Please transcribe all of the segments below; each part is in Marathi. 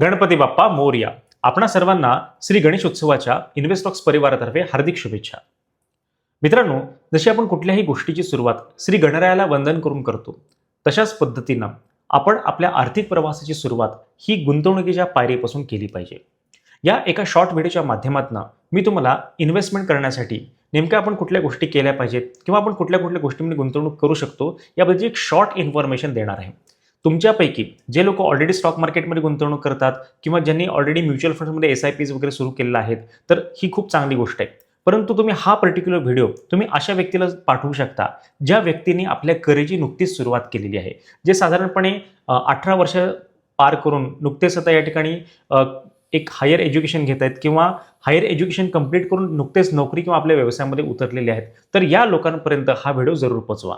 गणपती बाप्पा मोरया. आपणा सर्वांना श्री गणेश उत्सवाच्या इन्व्हेस्टॉक्स परिवारातर्फे हार्दिक शुभेच्छा. मित्रांनो जशी आपण कुठल्याही गोष्टीची सुरुवात श्री गणरायाला वंदन करून करतो तशाच पद्धतीनं आपण आपल्या आर्थिक प्रवासाची सुरुवात ही गुंतवणुकीच्या पायरीपासून केली पाहिजे. या एका शॉर्ट व्हिडिओच्या माध्यमातून मी तुम्हाला इन्व्हेस्टमेंट करण्यासाठी नेमक्या आपण कुठल्या गोष्टी केल्या पाहिजेत किंवा आपण कुठल्या कुठल्या गोष्टींमध्ये गुंतवणूक करू शकतो याबद्दल एक शॉर्ट इन्फॉर्मेशन देणार आहे. तुमच्यापैकी जे लोक ऑलरेडी स्टॉक मार्केटमध्ये गुंतवणूक करतात किंवा ज्यांनी ऑलरेडी म्युच्युअल फंड्समध्ये एस आय पीज वगैरे सुरू केलेलं आहेत तर ही खूप चांगली गोष्ट आहे. परंतु तुम्ही हा पर्टिक्युलर व्हिडिओ तुम्ही अशा व्यक्तीला पाठवू शकता ज्या व्यक्तीने आपल्या करेची नुकतीच सुरुवात केलेली आहे. जे साधारणपणे अठरा वर्ष पार करून नुकतेच आता या ठिकाणी एक हायर एज्युकेशन घेत आहेत किंवा हायर एज्युकेशन कंप्लीट करून नुकतेच नोकरी किंवा आपल्या व्यवसायामध्ये उतरलेले आहेत तर या लोकांपर्यंत हा व्हिडिओ जरूर पोचवा.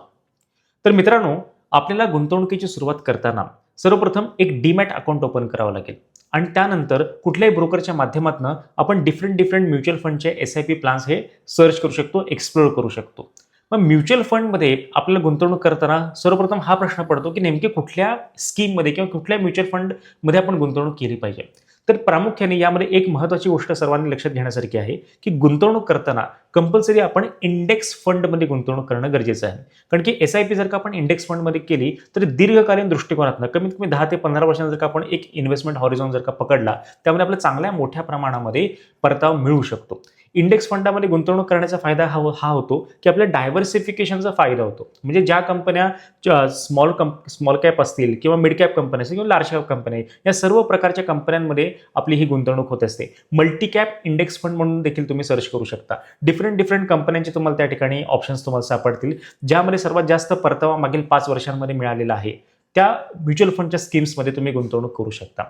तर मित्रांनो आपल्याला गुंतवणुकीची सुरुवात करताना सर्वप्रथम एक डीमॅट अकाउंट ओपन करावं लागेल. आणि त्यानंतर कुठल्याही ब्रोकरच्या माध्यमातून आपण डिफरंट डिफरंट म्युच्युअल फंडचे एस आय पी प्लान्स हे सर्च करू शकतो एक्सप्लोर करू शकतो. मग म्युच्युअल फंडमध्ये आपल्याला गुंतवणूक करताना सर्वप्रथम हा प्रश्न पडतो की नेमके कुठल्या स्कीममध्ये किंवा कुठल्या म्युच्युअल फंडमध्ये आपण गुंतवणूक केली पाहिजे. तर प्रामुख्याने यामध्ये एक महत्त्वाची गोष्ट सर्वांनी लक्षात घेण्यासारखी आहे की गुंतवणूक करताना कंपल्सरी आपण इंडेक्स फंडमध्ये गुंतवणूक करणं गरजेचं आहे. कारण की एस आय पी जर का आपण इंडेक्स फंडमध्ये केली तर दीर्घकालीन दृष्टिकोनातनं कमीत कमी दहा ते पंधरा वर्षांना जर का आपण एक इन्व्हेस्टमेंट हॉरिझॉन जर का पकडला त्यामध्ये आपल्याला चांगल्या मोठ्या प्रमाणामध्ये परतावा मिळू शकतो. इंडेक्स फंडामध्ये गुंतवणूक करण्याचा फायदा हा हो- हा होतो की आपल्या डायव्हर्सिफिकेशनचा फायदा होतो. म्हणजे ज्या कंपन्या स्मॉल कंप स्मॉल कॅप असतील किंवा मिड कॅप कंपनी असतील किंवा लार्ज कॅप कंपनी या सर्व प्रकारच्या कंपन्यांमध्ये आपली ही गुंतवणूक होत असते. मल्टी कॅप इंडेक्स फंड म्हणून देखील तुम्ही सर्च करू शकता. डिफरंट डिफरंट कंपन्यांचे तुम्हाला त्या ठिकाणी ऑप्शन्स तुम्हाला सापडतील ज्यामध्ये सर्वात जास्त परतावा मागील पाच वर्षांमध्ये मिळालेला आहे. त्या म्युच्युअल फंडच्या स्कीम्समध्ये तुम्ही गुंतवणूक करू शकता.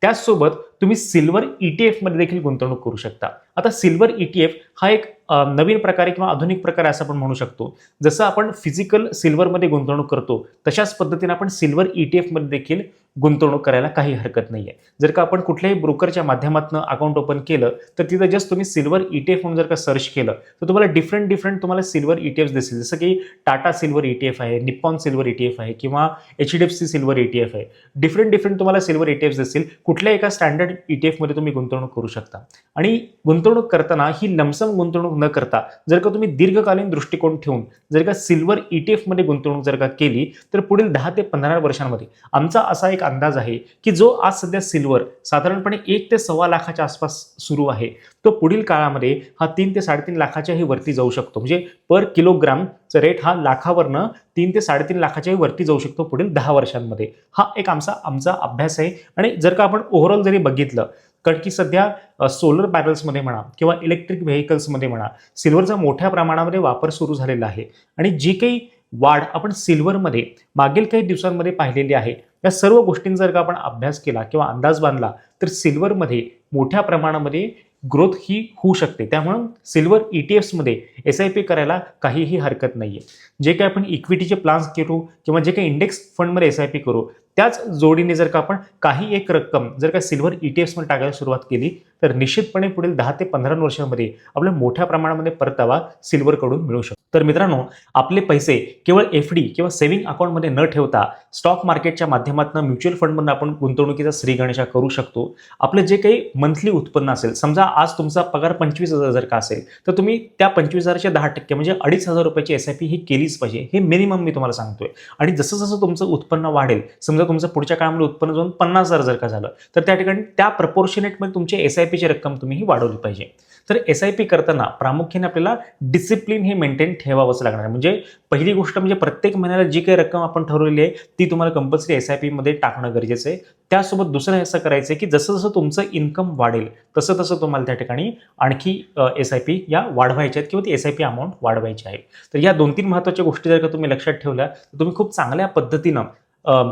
त्याचसोबत तुम्ही सिल्वर ईटीएफमध्ये देखील गुंतवणूक करू शकता. आता सिल्वर ईटीएफ हा एक नवीन प्रकारे किंवा आधुनिक प्रकारे असं आपण म्हणू शकतो. जसं आपण फिजिकल सिल्वरमध्ये गुंतवणूक करतो तशाच पद्धतीने आपण सिल्वर ई टी एफमध्ये देखील गुंतवणूक करायला काही हरकत नाही आहे जर का आपण कुठल्याही ब्रोकरच्या माध्यमातून अकाउंट ओपन केलं तर तिथं जस्ट तुम्ही सिल्वर ई टी एफ म्हणून जर का सर्च केलं तर तुम्हाला डिफरंट डिफरंट तुम्हाला सिल्वर ई टी एफ दिसेल जसं की Tata silver E T F आहे Nippon silver E T F आहे किंवा H D F C silver E T F आहे. डिफरंट डिफरंट तुम्हाला सिल्वर ई टी एफ दिसतील. कुठल्या एका स्टँडर्ड ई टी एफमध्ये तुम्ही गुंतवणूक करू शकता. आणि गुंतवणूक करताना ही लमसम गुंतवणूक न करता जर का तुम्ही दीर्घकालीन दृष्टिकोन ठेवून जर का सिल्वर ईटीएफमध्ये गुंतवणूक जर का केली तर पुढील दहा ते पंधरा वर्षांमध्ये आमचा असा एक अंदाज आहे की जो आज सध्या सिल्वर साधारणपणे एक ते सव्वा लाखाच्या आसपास सुरू आहे तो पुढील काळामध्ये हा तीन ते साडेतीन लाखाच्याही वरती जाऊ शकतो. म्हणजे पर किलोग्रामचा रेट हा लाखावरनं तीन ते साडेतीन लाखाच्याही वरती जाऊ शकतो पुढील दहा वर्षांमध्ये. हा एक आमचा आमचा अभ्यास आहे. आणि जर का आपण ओव्हरऑल जरी बघितलं कारण की सध्या सोलर पॅनल्समध्ये म्हणा किंवा इलेक्ट्रिक व्हेकल्समध्ये म्हणा सिल्वरचा मोठ्या प्रमाणामध्ये वापर सुरू झालेला आहे. आणि जी काही वाढ आपण सिल्वरमध्ये मागील काही दिवसांमध्ये पाहिलेली आहे या सर्व गोष्टींचा जर का आपण अभ्यास केला किंवा अंदाज बांधला तर सिल्वरमध्ये मोठ्या प्रमाणामध्ये ग्रोथ ही होऊ शकते. त्यामुळं सिल्वर ई टी एफ्समध्ये एस आय पी करायला काहीही हरकत नाही आहे जे काही आपण इक्विटीचे प्लान्स करू किंवा जे काही इंडेक्स फंडमध्ये एस आय पी करू त्याच जोडीने जर का आपण काही एक रक्कम जर का सिल्वर ई टी एफ्समध्ये टाकायला सुरुवात केली तर निश्चितपणे पुढील दहा ते पंधरा वर्षांमध्ये आपल्या मोठ्या प्रमाणामध्ये परतावा सिल्वरकडून मिळू शकतो. तर मित्रांनो आपले पैसे केवळ एफ डी किंवा सेव्हिंग अकाउंटमध्ये न ठेवता स्टॉक मार्केटच्या माध्यमातून म्युच्युअल फंडमधून आपण गुंतवणुकीचा श्रीगणेशा करू शकतो. आपलं जे काही मंथली उत्पन्न असेल समजा आज तुमचा पगार पंचवीस हजार जर का असेल तर तुम्ही त्या पंचवीस हजारच्या दहा टक्के म्हणजे अडीच हजार रुपयाची एस आय पी ही केलीच पाहिजे. हे मिनिमम मी तुम्हाला सांगतोय. आणि जसं जसं तुमचं उत्पन्न वाढेल समजा तुमचं पुढच्या काळामध्ये उत्पन्न जाऊन पन्नास हजार जर का झालं तर त्या ठिकाणी त्या प्रपोर्शनेटमध्ये तुमचे एस आय पीची रक्कम तुम्ही ही वाढवली पाहिजे. तर एस आय पी करताना प्रामुख्याने आपल्याला डिसिप्लिन हे मेंटेन ठेवावंच लागणार आहे. म्हणजे पहिली गोष्ट म्हणजे प्रत्येक महिन्याला जी काही रक्कम आपण ठरवलेली आहे ती तुम्हाला कंपल्सरी एस आय पीमध्ये टाकणं गरजेचं आहे. त्यासोबत दुसरं असं करायचं आहे की जसं जसं तुमचं इन्कम वाढेल तसं तसं तुम्हाला त्या ठिकाणी आणखी एस आय पी या वाढवायच्या आहेत किंवा ती एस आय पी अमाऊंट वाढवायची आहे. तर या दोन तीन महत्त्वाच्या गोष्टी जर का तुम्ही लक्षात ठेवल्या तर तुम्ही खूप चांगल्या पद्धतीनं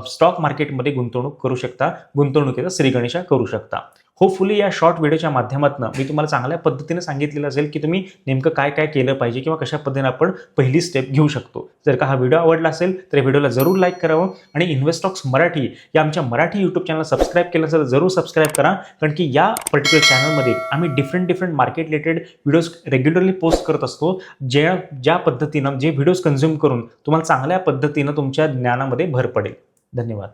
स्टॉक मार्केटमध्ये गुंतवणूक करू शकता गुंतवणुकीचा श्रीगणेशा करू शकता. होपफुली या शॉर्ट व्हिडिओच्या माध्यमातून मी तुम्हाला चांगल्या पद्धतीने सांगितलेलं असेल की तुम्ही नेमकं काय काय केलं पाहिजे किंवा कशा पद्धतीने आपण पहिली स्टेप घेऊ शकतो. जर का हा व्हिडिओ आवडला असेल तर व्हिडिओला जरूर लाईक करावं आणि इन्व्हेस्टॉक्स मराठी या आमच्या मराठी यूट्यूब चॅनल सबस्क्राईब केलं असेल तर जरूर सबस्क्राईब करा. कारण की या पर्टिक्युलर चॅनलमध्ये आम्ही different different market related videos regularly post करत असतो. ज्या ज्या पद्धतीनं जे व्हिडिओज कन्झ्युम करून तुम्हाला चांगल्या पद्धतीनं तुमच्या ज्ञानामध्ये भर पडेल. धन्यवाद.